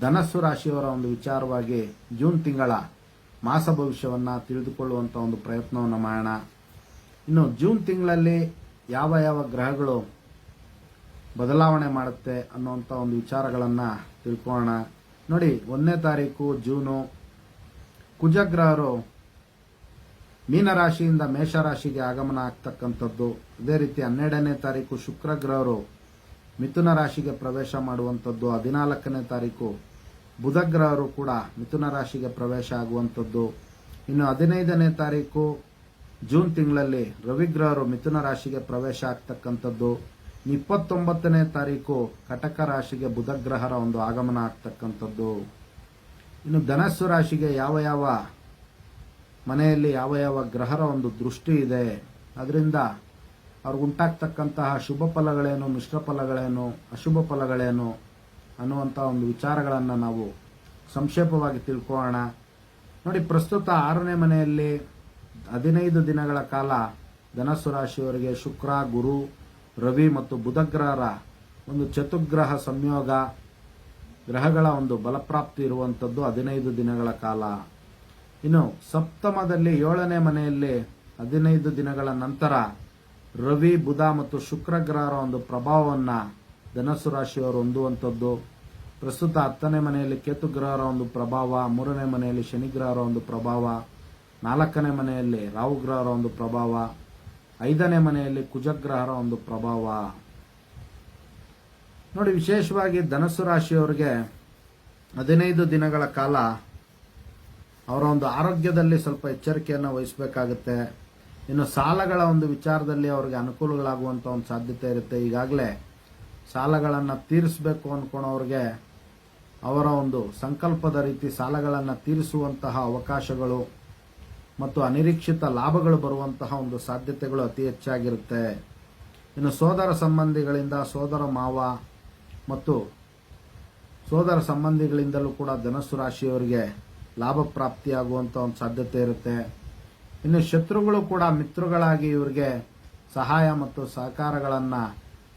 ಧನಸ್ಸು ರಾಶಿಯವರ ಒಂದು ವಿಚಾರವಾಗಿ ಜೂನ್ ತಿಂಗಳ ಮಾಸ ಭವಿಷ್ಯವನ್ನು ತಿಳಿದುಕೊಳ್ಳುವಂಥ ಒಂದು ಪ್ರಯತ್ನವನ್ನು ಮಾಡೋಣ. ಇನ್ನು ಜೂನ್ ತಿಂಗಳಲ್ಲಿ ಯಾವ ಯಾವ ಗ್ರಹಗಳು ಬದಲಾವಣೆ ಮಾಡುತ್ತೆ ಅನ್ನುವಂಥ ಒಂದು ವಿಚಾರಗಳನ್ನು ತಿಳ್ಕೊಳ್ಳೋಣ. ನೋಡಿ, ಒಂದನೇ ತಾರೀಕು ಜೂನು. ಕುಜಗ್ರಹರು ಮೀನರಾಶಿಯಿಂದ ಮೇಷರಾಶಿಗೆ ಆಗಮನ ಆಗ್ತಕ್ಕಂಥದ್ದು. ಅದೇ ರೀತಿ ಹನ್ನೆರಡನೇ ತಾರೀಕು ಶುಕ್ರಗ್ರಹರು ಮಿಥುನ ರಾಶಿಗೆ ಪ್ರವೇಶ ಮಾಡುವಂಥದ್ದು. ಹದಿನಾಲ್ಕನೇ ತಾರೀಕು ಬುಧ ಗ್ರಹರು ಕೂಡ ಮಿಥುನ ರಾಶಿಗೆ ಪ್ರವೇಶ ಆಗುವಂಥದ್ದು. ಇನ್ನು ಹದಿನೈದನೇ ತಾರೀಕು ಜೂನ್ ತಿಂಗಳಲ್ಲಿ ರವಿಗ್ರಹರು ಮಿಥುನ ರಾಶಿಗೆ ಪ್ರವೇಶ ಆಗ್ತಕ್ಕಂಥದ್ದು. ಇಪ್ಪತ್ತೊಂಬತ್ತನೇ ತಾರೀಕು ಕಟಕ ರಾಶಿಗೆ ಬುಧಗ್ರಹರ ಒಂದು ಆಗಮನ ಆಗ್ತಕ್ಕಂಥದ್ದು. ಇನ್ನು ಧನಸ್ಸು ರಾಶಿಗೆ ಯಾವ ಯಾವ ಮನೆಯಲ್ಲಿ ಯಾವ ಯಾವ ಗ್ರಹರ ಒಂದು ದೃಷ್ಟಿ ಇದೆ, ಅದರಿಂದ ಅವ್ರಿಗುಂಟಾಗ್ತಕ್ಕಂತಹ ಶುಭ ಫಲಗಳೇನು, ಮಿಶ್ರ ಫಲಗಳೇನು, ಅಶುಭ ಫಲಗಳೇನು ಅನ್ನುವಂಥ ಒಂದು ವಿಚಾರಗಳನ್ನು ನಾವು ಸಂಕ್ಷೇಪವಾಗಿ ತಿಳ್ಕೊಳ್ಳೋಣ. ನೋಡಿ, ಪ್ರಸ್ತುತ ಆರನೇ ಮನೆಯಲ್ಲಿ ಹದಿನೈದು ದಿನಗಳ ಕಾಲ ಧನಸ್ಸು ರಾಶಿಯವರಿಗೆ ಶುಕ್ರ, ಗುರು, ರವಿ ಮತ್ತು ಬುಧಗ್ರಹರ ಒಂದು ಚತುಗ್ರಹ ಸಂಯೋಗ, ಗ್ರಹಗಳ ಒಂದು ಬಲಪ್ರಾಪ್ತಿ ಇರುವಂಥದ್ದು ಹದಿನೈದು ದಿನಗಳ ಕಾಲ. ಇನ್ನು ಸಪ್ತಮದಲ್ಲಿ ಏಳನೇ ಮನೆಯಲ್ಲಿ ಹದಿನೈದು ದಿನಗಳ ನಂತರ ರವಿ, ಬುಧ ಮತ್ತು ಶುಕ್ರ ಗ್ರಹರ ಒಂದು ಪ್ರಭಾವವನ್ನ ಧನಸ್ಸು ರಾಶಿಯವರು ಹೊಂದುವಂಥದ್ದು. ಪ್ರಸ್ತುತ ಹತ್ತನೇ ಮನೆಯಲ್ಲಿ ಕೇತು ಗ್ರಹರ ಒಂದು ಪ್ರಭಾವ, ಮೂರನೇ ಮನೆಯಲ್ಲಿ ಶನಿಗ್ರಹರ ಒಂದು ಪ್ರಭಾವ, ನಾಲ್ಕನೇ ಮನೆಯಲ್ಲಿ ರಾಹು ಗ್ರಹರ ಒಂದು ಪ್ರಭಾವ, ಐದನೇ ಮನೆಯಲ್ಲಿ ಕುಜಗ್ರಹರ ಒಂದು ಪ್ರಭಾವ. ನೋಡಿ, ವಿಶೇಷವಾಗಿ ಧನಸ್ಸು ರಾಶಿಯವರಿಗೆ ಹದಿನೈದು ದಿನಗಳ ಕಾಲ ಅವರ ಒಂದು ಆರೋಗ್ಯದಲ್ಲಿ ಸ್ವಲ್ಪ ಎಚ್ಚರಿಕೆಯನ್ನು ವಹಿಸಬೇಕಾಗುತ್ತೆ. ಇನ್ನು ಸಾಲಗಳ ಒಂದು ವಿಚಾರದಲ್ಲಿ ಅವರಿಗೆ ಅನುಕೂಲಗಳಾಗುವಂಥ ಒಂದು ಸಾಧ್ಯತೆ ಇರುತ್ತೆ. ಈಗಾಗಲೇ ಸಾಲಗಳನ್ನು ತೀರಿಸಬೇಕು ಅಂದ್ಕೊಳ್ಳೋರಿಗೆ ಅವರ ಒಂದು ಸಂಕಲ್ಪದ ರೀತಿ ಸಾಲಗಳನ್ನು ತೀರಿಸುವಂತಹ ಅವಕಾಶಗಳು ಮತ್ತು ಅನಿರೀಕ್ಷಿತ ಲಾಭಗಳು ಬರುವಂತಹ ಒಂದು ಸಾಧ್ಯತೆಗಳು ಅತಿ ಹೆಚ್ಚಾಗಿರುತ್ತೆ. ಇನ್ನು ಸೋದರ ಸಂಬಂಧಿಗಳಿಂದ ಸೋದರ ಮಾವ ಮತ್ತು ಸೋದರ ಸಂಬಂಧಿಗಳಿಂದಲೂ ಕೂಡ ಧನಸ್ಸು ರಾಶಿಯವರಿಗೆ ಲಾಭ ಪ್ರಾಪ್ತಿಯಾಗುವಂಥ ಒಂದು ಸಾಧ್ಯತೆ ಇರುತ್ತೆ. ಇನ್ನು ಶತ್ರುಗಳು ಕೂಡ ಮಿತ್ರಗಳಾಗಿ ಇವರಿಗೆ ಸಹಾಯ ಮತ್ತು ಸಹಕಾರಗಳನ್ನ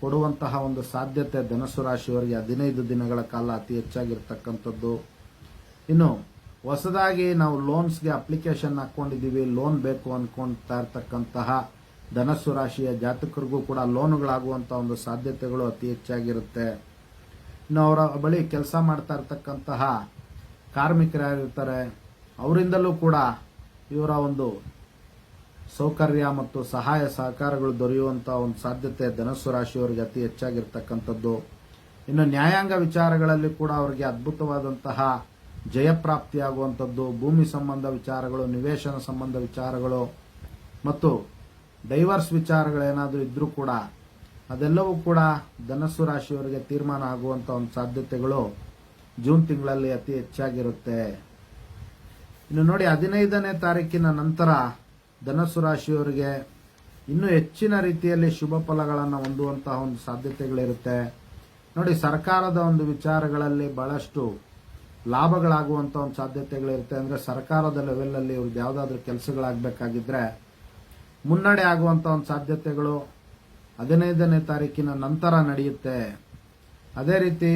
ಕೊಡುವಂತಹ ಒಂದು ಸಾಧ್ಯತೆ ಧನಸ್ಸು ರಾಶಿಯವರಿಗೆ ಹದಿನೈದು ದಿನಗಳ ಕಾಲ ಅತಿ ಹೆಚ್ಚಾಗಿರ್ತಕ್ಕಂಥದ್ದು. ಇನ್ನು ಹೊಸದಾಗಿ ನಾವು ಲೋನ್ಸ್ಗೆ ಅಪ್ಲಿಕೇಶನ್ ಹಾಕೊಂಡಿದ್ದೀವಿ, ಲೋನ್ ಬೇಕು ಅನ್ಕೊಂತಾ ಇರ್ತಕ್ಕಂತಹ ಧನಸ್ಸು ರಾಶಿಯ ಜಾತಕರಿಗೂ ಕೂಡ ಲೋನ್ಗಳಾಗುವಂತಹ ಒಂದು ಸಾಧ್ಯತೆಗಳು ಅತಿ ಹೆಚ್ಚಾಗಿರುತ್ತೆ. ಇನ್ನು ಅವರ ಬಳಿ ಕೆಲಸ ಮಾಡ್ತಾ ಇರ್ತಕ್ಕಂತಹ ಕಾರ್ಮಿಕರಾಗಿರ್ತಾರೆ, ಅವರಿಂದಲೂ ಕೂಡ ಇವರ ಒಂದು ಸೌಕರ್ಯ ಮತ್ತು ಸಹಾಯ ಸಹಕಾರಗಳು ದೊರೆಯುವಂಥ ಒಂದು ಸಾಧ್ಯತೆ ಧನಸ್ಸು ರಾಶಿಯವರಿಗೆ ಅತಿ ಹೆಚ್ಚಾಗಿರ್ತಕ್ಕಂಥದ್ದು. ಇನ್ನು ನ್ಯಾಯಾಂಗ ವಿಚಾರಗಳಲ್ಲಿ ಕೂಡ ಅವರಿಗೆ ಅದ್ಭುತವಾದಂತಹ ಜಯಪ್ರಾಪ್ತಿಯಾಗುವಂಥದ್ದು. ಭೂಮಿ ಸಂಬಂಧ ವಿಚಾರಗಳು, ನಿವೇಶನ ಸಂಬಂಧ ವಿಚಾರಗಳು ಮತ್ತು ಡೈವರ್ಸ್ ವಿಚಾರಗಳೇನಾದರೂ ಇದ್ದರೂ ಕೂಡ ಅದೆಲ್ಲವೂ ಕೂಡ ಧನಸ್ಸು ರಾಶಿಯವರಿಗೆ ತೀರ್ಮಾನ ಆಗುವಂಥ ಒಂದು ಸಾಧ್ಯತೆಗಳು ಜೂನ್ ತಿಂಗಳಲ್ಲಿ ಅತಿ ಹೆಚ್ಚಾಗಿರುತ್ತೆ. ಇನ್ನು ನೋಡಿ ಹದಿನೈದನೇ ತಾರೀಕಿನ ನಂತರ ಧನಸ್ಸು ರಾಶಿಯವರಿಗೆ ಇನ್ನೂ ಹೆಚ್ಚಿನ ರೀತಿಯಲ್ಲಿ ಶುಭ ಫಲಗಳನ್ನು ಹೊಂದುವಂತಹ ಒಂದು ಸಾಧ್ಯತೆಗಳಿರುತ್ತೆ. ನೋಡಿ, ಸರ್ಕಾರದ ಒಂದು ವಿಚಾರಗಳಲ್ಲಿ ಬಹಳಷ್ಟು ಲಾಭಗಳಾಗುವಂಥ ಒಂದು ಸಾಧ್ಯತೆಗಳಿರುತ್ತೆ. ಅಂದರೆ ಸರ್ಕಾರದ ಲೆವೆಲ್ನಲ್ಲಿ ಇವ್ರದ್ದು ಯಾವುದಾದ್ರೂ ಕೆಲಸಗಳಾಗಬೇಕಾಗಿದ್ದರೆ ಮುನ್ನಡೆ ಆಗುವಂಥ ಒಂದು ಸಾಧ್ಯತೆಗಳು ಹದಿನೈದನೇ ತಾರೀಕಿನ ನಂತರ ನಡೆಯುತ್ತೆ. ಅದೇ ರೀತಿ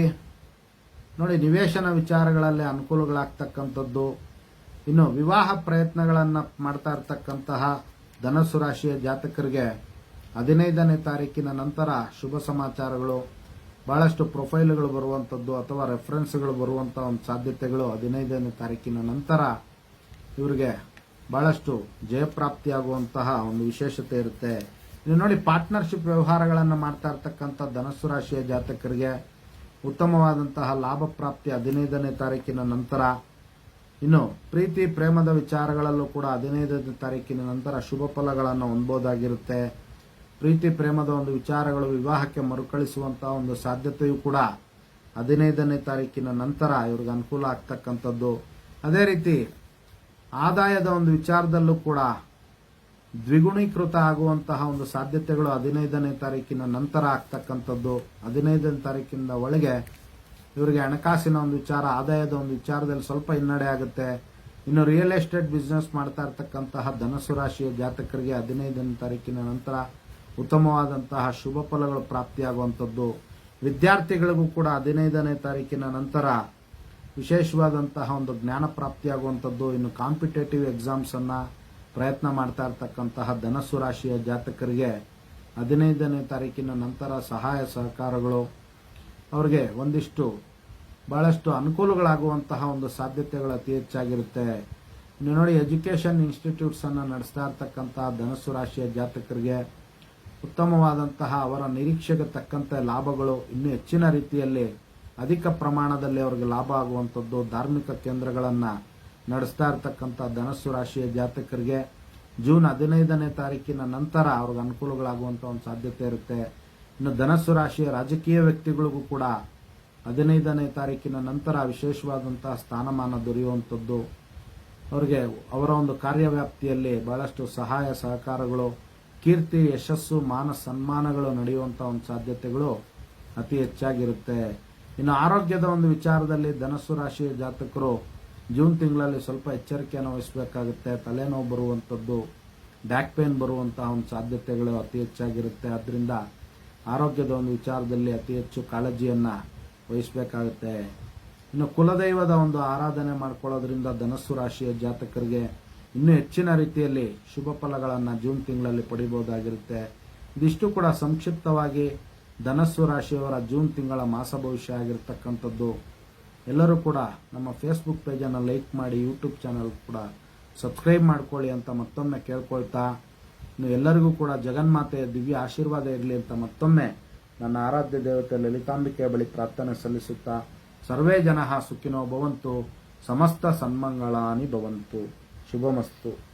ನೋಡಿ, ನಿವೇಶನ ವಿಚಾರಗಳಲ್ಲಿ ಅನುಕೂಲಗಳಾಗ್ತಕ್ಕಂಥದ್ದು. ಇನ್ನು ವಿವಾಹ ಪ್ರಯತ್ನಗಳನ್ನು ಮಾಡ್ತಾ ಇರ್ತಕ್ಕಂತಹ ಧನಸ್ಸು ರಾಶಿಯ ಜಾತಕರಿಗೆ ಹದಿನೈದನೇ ತಾರೀಕಿನ ನಂತರ ಶುಭ ಸಮಾಚಾರಗಳು, ಬಹಳಷ್ಟು ಪ್ರೊಫೈಲ್ಗಳು ಬರುವಂಥದ್ದು ಅಥವಾ ರೆಫರೆನ್ಸ್ಗಳು ಬರುವಂಥ ಒಂದು ಸಾಧ್ಯತೆಗಳು ಹದಿನೈದನೇ ತಾರೀಕಿನ ನಂತರ ಇವರಿಗೆ ಬಹಳಷ್ಟು ಜಯಪ್ರಾಪ್ತಿಯಾಗುವಂತಹ ಒಂದು ವಿಶೇಷತೆ ಇರುತ್ತೆ. ಇನ್ನು ನೋಡಿ, ಪಾರ್ಟ್ನರ್ಶಿಪ್ ವ್ಯವಹಾರಗಳನ್ನು ಮಾಡ್ತಾ ಇರ್ತಕ್ಕಂಥ ಧನಸ್ಸು ರಾಶಿಯ ಜಾತಕರಿಗೆ ಉತ್ತಮವಾದಂತಹ ಲಾಭ ಪ್ರಾಪ್ತಿ ಹದಿನೈದನೇ ತಾರೀಕಿನ ನಂತರ ಇನ್ನು ಪ್ರೀತಿ, ಪ್ರೇಮದ ವಿಚಾರಗಳಲ್ಲೂ ಕೂಡ ಹದಿನೈದನೇ ತಾರೀಕಿನ ನಂತರ ಶುಭ ಫಲಗಳನ್ನು ಹೊಂದಬಹುದಾಗಿರುತ್ತೆ ಪ್ರೀತಿ, ಪ್ರೇಮದ ಒಂದು ವಿಚಾರಗಳು ವಿವಾಹಕ್ಕೆ ಮರುಕಳಿಸುವಂತಹ ಒಂದು ಸಾಧ್ಯತೆಯೂ ಕೂಡ ಹದಿನೈದನೇ ತಾರೀಕಿನ ನಂತರ ಇವ್ರಿಗೆ ಅನುಕೂಲ ಆಗ್ತಕ್ಕಂಥದ್ದು. ಅದೇ ರೀತಿ ಆದಾಯದ ಒಂದು ವಿಚಾರದಲ್ಲೂ ಕೂಡ ದ್ವಿಗುಣೀಕೃತ ಆಗುವಂತಹ ಒಂದು ಸಾಧ್ಯತೆಗಳು ಹದಿನೈದನೇ ತಾರೀಕಿನ ನಂತರ ಆಗ್ತಕ್ಕಂಥದ್ದು. ಹದಿನೈದನೇ ತಾರೀಕಿನ ಒಳಗೆ ಇವರಿಗೆ ಹಣಕಾಸಿನ ಒಂದು ವಿಚಾರ, ಆದಾಯದ ಒಂದು ವಿಚಾರದಲ್ಲಿ ಸ್ವಲ್ಪ ಹಿನ್ನಡೆ ಆಗುತ್ತೆ. ಇನ್ನು ರಿಯಲ್ ಎಸ್ಟೇಟ್ ಬಿಸ್ನೆಸ್ ಮಾಡ್ತಾ ಇರ್ತಕ್ಕಂತಹ ಧನಸು ರಾಶಿಯ ಜಾತಕರಿಗೆ ಹದಿನೈದನೇ ತಾರೀಕಿನ ನಂತರ ಉತ್ತಮವಾದಂತಹ ಶುಭ ಫಲಗಳು ಪ್ರಾಪ್ತಿಯಾಗುವಂಥದ್ದು. ವಿದ್ಯಾರ್ಥಿಗಳಿಗೂ ಕೂಡ ಹದಿನೈದನೇ ತಾರೀಕಿನ ನಂತರ ವಿಶೇಷವಾದಂತಹ ಒಂದು ಜ್ಞಾನ ಪ್ರಾಪ್ತಿಯಾಗುವಂಥದ್ದು. ಇನ್ನು ಕಾಂಪಿಟೇಟಿವ್ ಎಕ್ಸಾಮ್ಸ್ ಅನ್ನ ಪ್ರಯತ್ನ ಮಾಡ್ತಾ ಇರ್ತಕ್ಕಂತಹ ಧನಸ್ಸು ರಾಶಿಯ ಜಾತಕರಿಗೆ ಹದಿನೈದನೇ ತಾರೀಕಿನ ನಂತರ ಸಹಾಯ ಸಹಕಾರಗಳು. ಅವರಿಗೆ ಒಂದಿಷ್ಟು ಭಾಳಷ್ಟು ಅನುಕೂಲಗಳಾಗುವಂತಹ ಒಂದು ಸಾಧ್ಯತೆಗಳು ಅತಿ ಹೆಚ್ಚಾಗಿರುತ್ತೆ. ಇನ್ನು ನೋಡಿ ಎಜುಕೇಷನ್ ಇನ್ಸ್ಟಿಟ್ಯೂಟ್ಸ್ ಅನ್ನು ನಡೆಸ್ತಾ ಇರ್ತಕ್ಕಂತಹ ಧನಸ್ಸು ರಾಶಿಯ ಜಾತಕರಿಗೆ ಉತ್ತಮವಾದಂತಹ ಅವರ ನಿರೀಕ್ಷೆಗೆ ತಕ್ಕಂತೆ ಲಾಭಗಳು ಇನ್ನೂ ಹೆಚ್ಚಿನ ರೀತಿಯಲ್ಲಿ ಅಧಿಕ ಪ್ರಮಾಣದಲ್ಲಿ ಅವರಿಗೆ ಲಾಭ ಆಗುವಂಥದ್ದು ಧಾರ್ಮಿಕ ಕೇಂದ್ರಗಳನ್ನು ನಡೆಸ್ತಾ ಇರ್ತಕ್ಕಂಥ ಧನಸ್ಸು ರಾಶಿಯ ಜಾತಕರಿಗೆ ಜೂನ್ ಹದಿನೈದನೇ ತಾರೀಕಿನ ನಂತರ ಅವ್ರಿಗೆ ಅನುಕೂಲಗಳಾಗುವಂಥ ಒಂದು ಸಾಧ್ಯತೆ ಇರುತ್ತೆ. ಇನ್ನು ಧನಸ್ಸು ರಾಶಿಯ ರಾಜಕೀಯ ವ್ಯಕ್ತಿಗಳಿಗೂ ಕೂಡ ಹದಿನೈದನೇ ತಾರೀಕಿನ ನಂತರ ವಿಶೇಷವಾದಂತಹ ಸ್ಥಾನಮಾನ ದೊರೆಯುವಂಥದ್ದು. ಅವರಿಗೆ ಅವರ ಒಂದು ಕಾರ್ಯವ್ಯಾಪ್ತಿಯಲ್ಲಿ ಬಹಳಷ್ಟು ಸಹಾಯ ಸಹಕಾರಗಳು, ಕೀರ್ತಿ, ಯಶಸ್ಸು, ಮಾನ ಸನ್ಮಾನಗಳು ನಡೆಯುವಂಥ ಒಂದು ಸಾಧ್ಯತೆಗಳು ಅತಿ ಹೆಚ್ಚಾಗಿರುತ್ತೆ. ಇನ್ನು ಆರೋಗ್ಯದ ಒಂದು ವಿಚಾರದಲ್ಲಿ ಧನಸ್ಸು ರಾಶಿಯ ಜಾತಕರು ಜೂನ್ ತಿಂಗಳಲ್ಲಿ ಸ್ವಲ್ಪ ಎಚ್ಚರಿಕೆಯನ್ನು ವಹಿಸಬೇಕಾಗುತ್ತೆ ತಲೆನೋವು ಬರುವಂಥದ್ದು, ಬ್ಯಾಕ್ ಪೇನ್ ಬರುವಂತಹ ಒಂದು ಸಾಧ್ಯತೆಗಳು ಅತಿ ಹೆಚ್ಚಾಗಿರುತ್ತೆ. ಅದರಿಂದ ಆರೋಗ್ಯದ ಒಂದು ವಿಚಾರದಲ್ಲಿ ಅತಿ ಹೆಚ್ಚು ಕಾಳಜಿಯನ್ನು ವಹಿಸಬೇಕಾಗುತ್ತೆ. ಇನ್ನು ಕುಲದೈವದ ಒಂದು ಆರಾಧನೆ ಮಾಡ್ಕೊಳ್ಳೋದ್ರಿಂದ ಧನಸ್ಸು ರಾಶಿಯ ಜಾತಕರಿಗೆ ಇನ್ನೂ ಹೆಚ್ಚಿನ ರೀತಿಯಲ್ಲಿ ಶುಭ ಫಲಗಳನ್ನು ಜೂನ್ ತಿಂಗಳಲ್ಲಿ ಪಡಿಬಹುದಾಗಿರುತ್ತೆ. ಇದಿಷ್ಟು ಕೂಡ ಸಂಕ್ಷಿಪ್ತವಾಗಿ ಧನಸ್ಸು ರಾಶಿಯವರ ಜೂನ್ ತಿಂಗಳ ಮಾಸ ಭವಿಷ್ಯ ಆಗಿರ್ತಕ್ಕಂಥದ್ದು. ಎಲ್ಲರೂ ಕೂಡ ನಮ್ಮ ಫೇಸ್ಬುಕ್ ಪೇಜನ್ನು ಲೈಕ್ ಮಾಡಿ ಯೂಟ್ಯೂಬ್ ಚಾನಲ್ ಕೂಡ ಸಬ್ಸ್ಕ್ರೈಬ್ ಮಾಡ್ಕೊಳ್ಳಿ ಅಂತ ಮತ್ತೊಮ್ಮೆ ಕೇಳ್ಕೊಳ್ತಾ ಎಲ್ಲರಿಗೂ ಕೂಡ ಜಗನ್ಮಾತೆಯ ದಿವ್ಯ ಆಶೀರ್ವಾದ ಇರಲಿ ಅಂತ ಮತ್ತೊಮ್ಮೆ ನನ್ನ ಆರಾಧ್ಯ ದೇವತೆ ಲಲಿತಾಂಬಿಕೆಯ ಬಳಿ ಪ್ರಾರ್ಥನೆ ಸಲ್ಲಿಸುತ್ತಾ, ಸರ್ವೇ ಜನ ಸುಖಿನೋ ಭವಂತು, ಸಮಸ್ತ ಸನ್ಮಂಗಳಾನಿ ಭವಂತು. ಶುಭಮಸ್ತು.